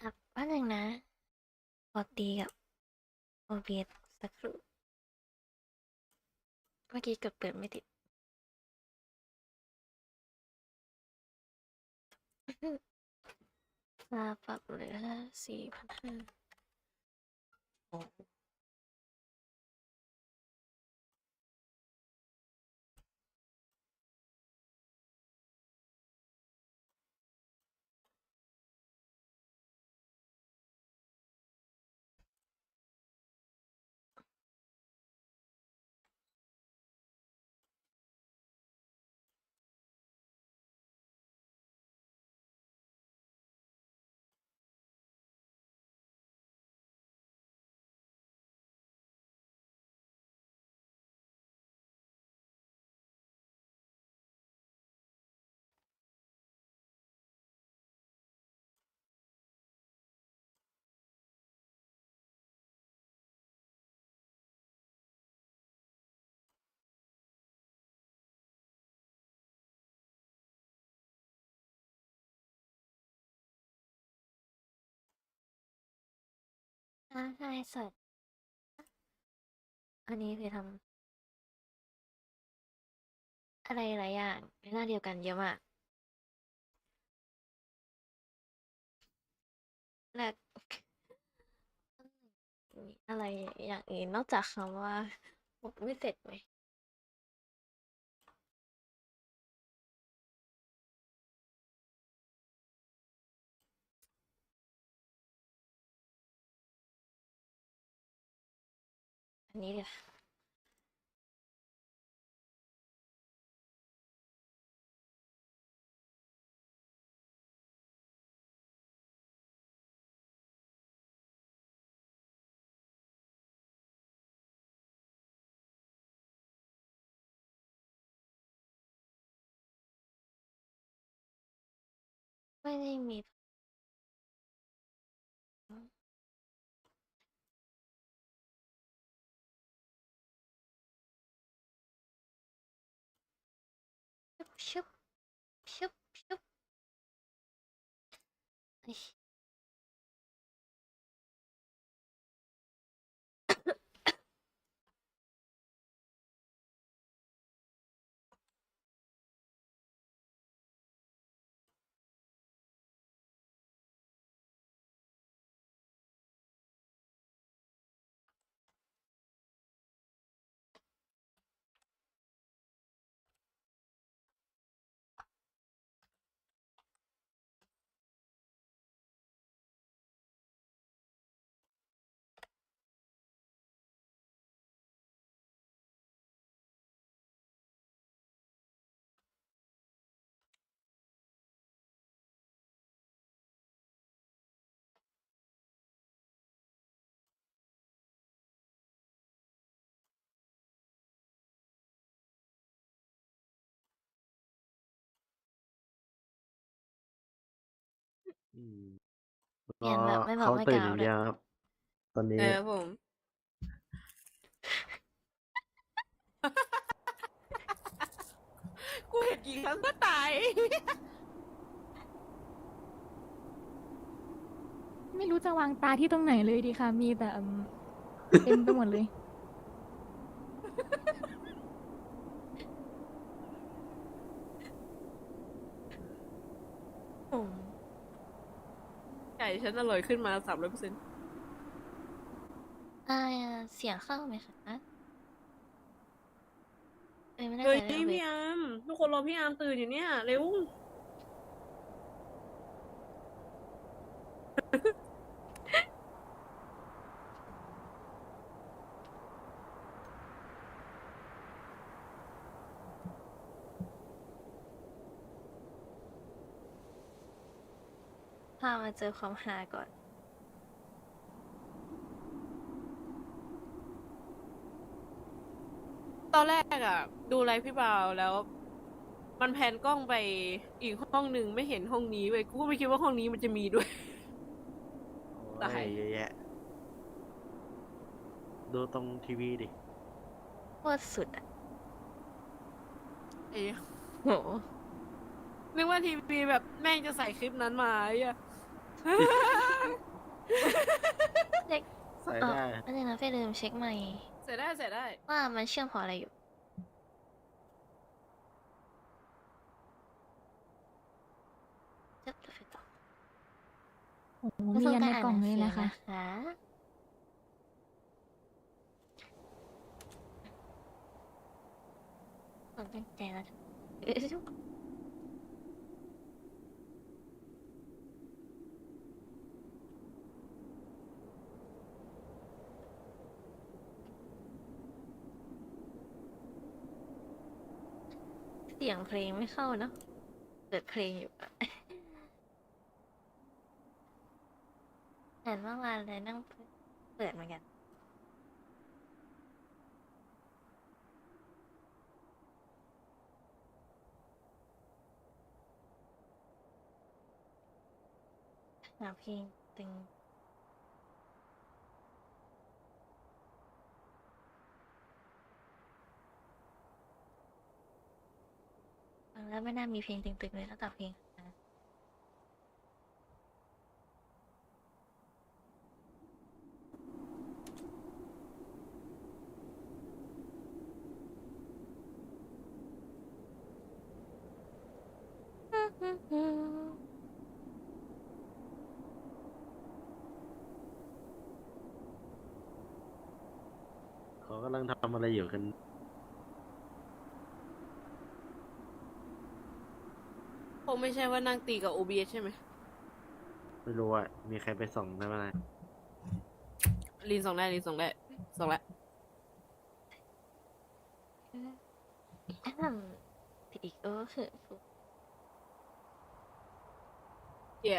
ครับว่าหนึ่งนะขอตีกับโอเบียสักครู่เมื่อกี้กดเปิดไม่ติดมาปรับเหลือสี่พันห้า อ่าใช่สด อันนี้คือทำอะไรหลายอย่างในหน้าเดียวกันเยอะมากและมีอะไรอย่างอื่นนอกจากคำว่าไม่เสร็จไหม อันนี้เดี๋ยวา อ้ยอืมเปลี่ยนแบบไม่บอกเขาไม่ตื่นกล่าอวย่างเลยเดียวครับ ตอนนี้ เออผม กูเห็นกี่ครั้งก็ตาย ไม่รู้จะวางตาที่ตรงไหนเลยดีค่ะ มีแต่อืมเต็มไปหมดเลยอืมไก่ฉันอร่อยขึ้นมาสามร้อยเปอร์เซ็นต์อ่าเสียงเข้าไหมคะเอ้ยไม่แน่เฮ้ใจยนะเว้พี่ยอาร์มทุกคนรอพี่อาร์มตื่นอยู่เนี่ยเร็ว พามาเจอความฮาก่อน ตอนแรกอะดูไลฟ์พี่บาวแล้ว มันแพนกล้องไปอีกห้องหนึ่งไม่เห็นห้องนี้เว้ยกูก็ไม่คิดว่าห้องนี้มันจะมีด้วย ตาย โอ้ยเยอะแยะ ดูตรงทีวีดิ โคตรสุดอะไอ้โหนึกว่าทีวีแบบแม่งจะใส่คลิปนั้นมาไอ้เหี้ยเด็ก ใส่เออได้อันนี้นะเฟยลืมเช็คใหม่ เสียได้เสียได้ ว่ามันเชื่อมพออะไรอยู่จะไปต่อโอ้โหมียันในกล่องเลยนะคะคะผมตั้งใจแล้ว สียงเพลงไม่เข้าเนอะเปิดเพลงอยู่อะเห็นเมื่อวานเลยนั่งเปิดเหมือนกันหาเพลงตึง แล้วไม่น่ามีเพลงตึงๆเลยนอกจากเพลงเขากำลังทำอะไรอยู่กัน คง ไม่ใช่ว่านั่งตีกับ OBS ใช่ไหมไม่รู้ว่ามีใครไปส่องได้ไหมล่ะลินส่งได้ลินส่งได้ส่งแล้วอืมผิดอีกก็คือเย่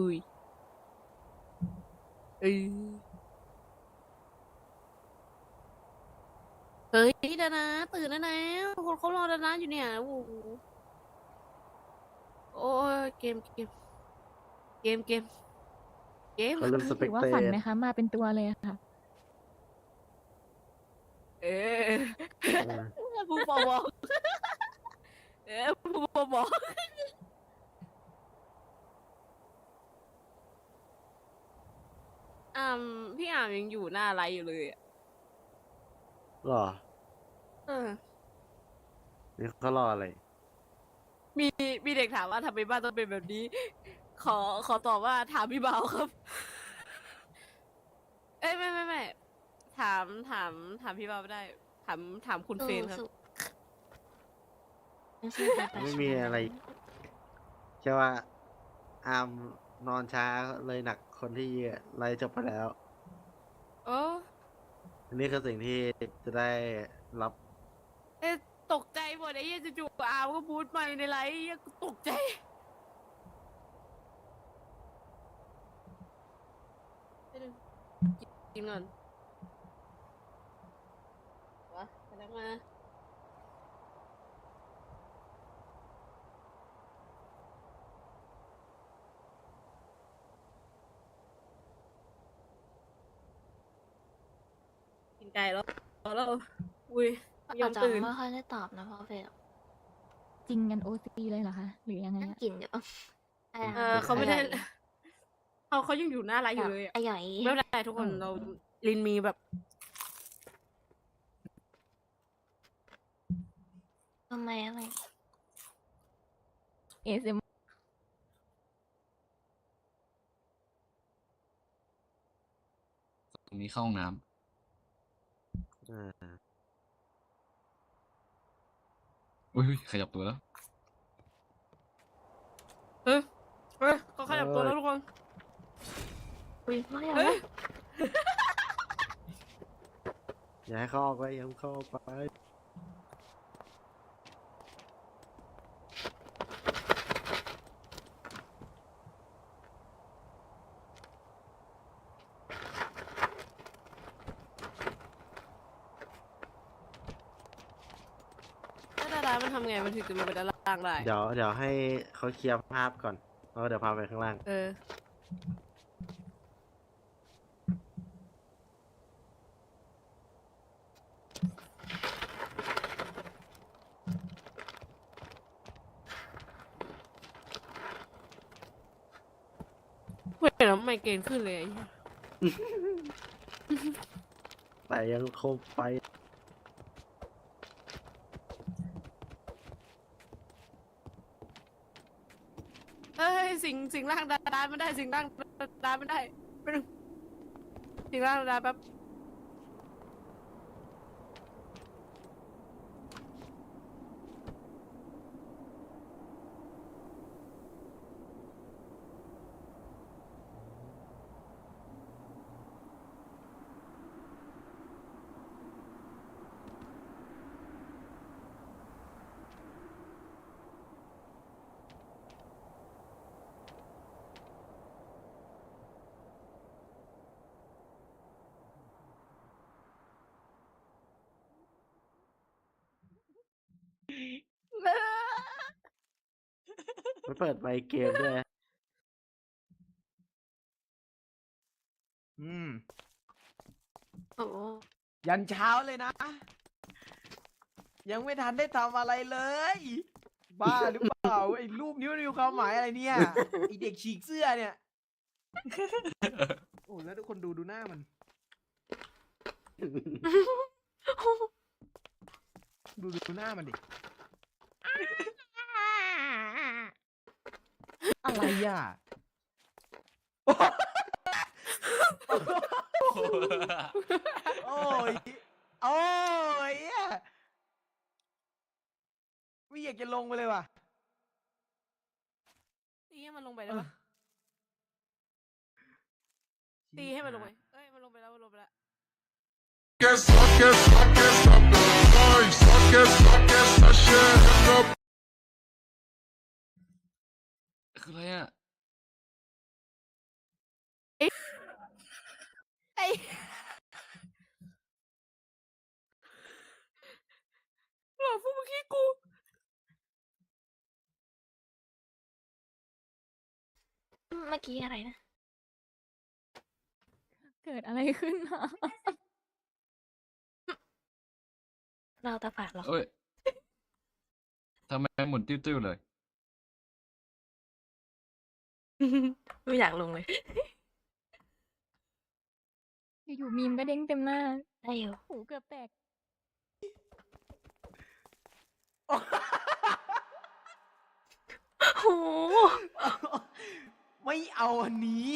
อุ้ยเอ้ยเฮ้ยดานะ ตื่นแล้วนะคนเขารอดานะอยู่เนี่ยโอ้โหโอ้ยเกมเกมเกมเกมเกมเขาเล่นสเปถืกอว่าเตอฝันร์ไหมคะ มาเป็นตัวเลยอะค่ะ เออผู้ปอบอกเออผู้ปอบอก อ่าพี่อ่ามยังอยู่หน้าไลฟ์อยู่เลยอะหรอเออ นี่เขารออะไร มีมีเด็กถามว่าทำไมบ้านต้องเป็นแบบนี้ ขอขอตอบว่าถามพี่เบาครับ เอ้ยไม่ไม่ไม่ถามถามถามพี่เบาไม่ได้ ถามถามคุณเฟรนครับสู้ๆสู้ๆปปไม่มีอะไรแค่ว่าอามนอนช้าเลยหนัก คนที่ไล่จบไปแล้ว โอ้อันนี้คือสิ่งที่จะได้รับเอ๊ะตกใจหมดไอ้เหี้ยจู่ๆอามก็พูดใหม่ในไลฟ์ไอ้เหี้ยกูตกใจ ไปดูกินก่อนวะไปแล้วมา กินไก่แล้วแล้วอุ้ยยออาจมจะตื่นไม่ค่อยได้ตอบนะเพราะเฟยจริงกันโอซีเลยเหรอคะ หรือยังไงนั่งอะกินอยู่เออเขาไม่ได้เขาเขายังอยู่หน้าไลฟ์อยู่เลยอะอร่อยไม่เป็นไรทุกคนเราลินมีแบบ ทำไมอะไร เอสเอ็มตรงนี้เข้าห้องน้ อ่าำอุ้ยขยับตัวแล้วเฮ้ยเฮ้ยเขาขยับตัวแล้วทุกคนอุ้ยไม่เอาเฮ้ยอย่าให้เขาออกไปอย่าให้เขาออกไป แล้วดารามันทำไงมันถึงจะลงไปด้านล่ล่างได้ เดี๋ยวเดี๋ยวให้เขาเคลียร์ภาพก่อนแล้วเดี๋ยวพาไปข้างล่าง เออ เว้ยแล้วไมเกรนขึ้นเลยไอ้เหี้ยแต่ยังคงไป เอ้ย สิงสิงร่างดาดาไม่ได้สิงร่างดาดาไม่ได้ไปบนึงสิงร่างดาดาแป๊บ ไม่เปิดไมค์เกมด้วย อืม โอ้ยันเช้าเลยนะ ยังไม่ทันได้ทำอะไรเลย บ้าหรือเปล่า ไอ้รูปนี้มันมีความหมายอะไรเนี่ย ไอ้เด็กฉีกเสื้อเนี่ย โอ้แล้วทุกคนดูดูหน้ามัน ดูดูหน้ามันดิ อะไรอะ โอ้ ไอ้หลอกพวกเมื่อกี้กู เมื่อกี้อะไรนะ เกิดอะไรขึ้นอะเราตาฝาดเหรอ เอ้ย ทำไมหมุนติ้วๆเลย ไม่อยากลงเลย อยู่ๆมีมก็เด้งเต็มหน้าได้อยู่หูเกือบแตก โหไม่เอาอันนี้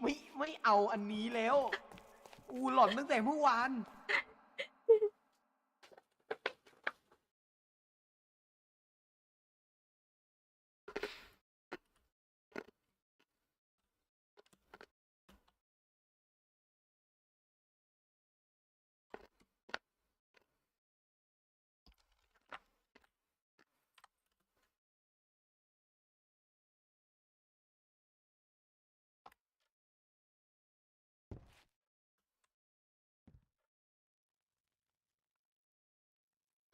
ไม่ไม่เอาอันนี้แล้ว อูหลอนตั้งแต่เมื่อวาน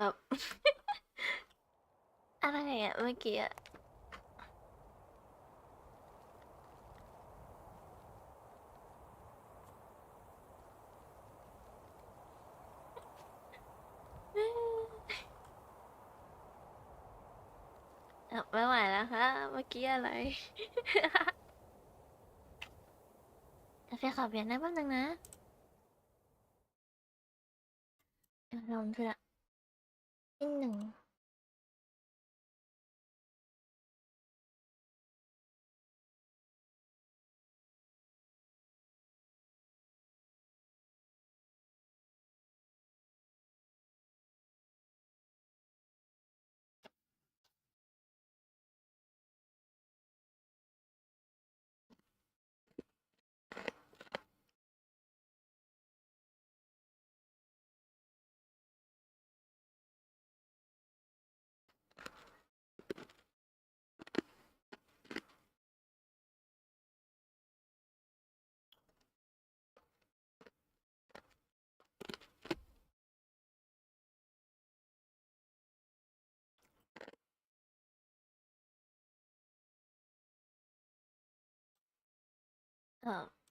แบบอะไรอะเมื่อกี้อะไม่ไหวแล้วค่ะเมื่อกี้อะไรแต่เฟียขอเปลี่ยนได้แป๊บนึงนะลองดูละ เออ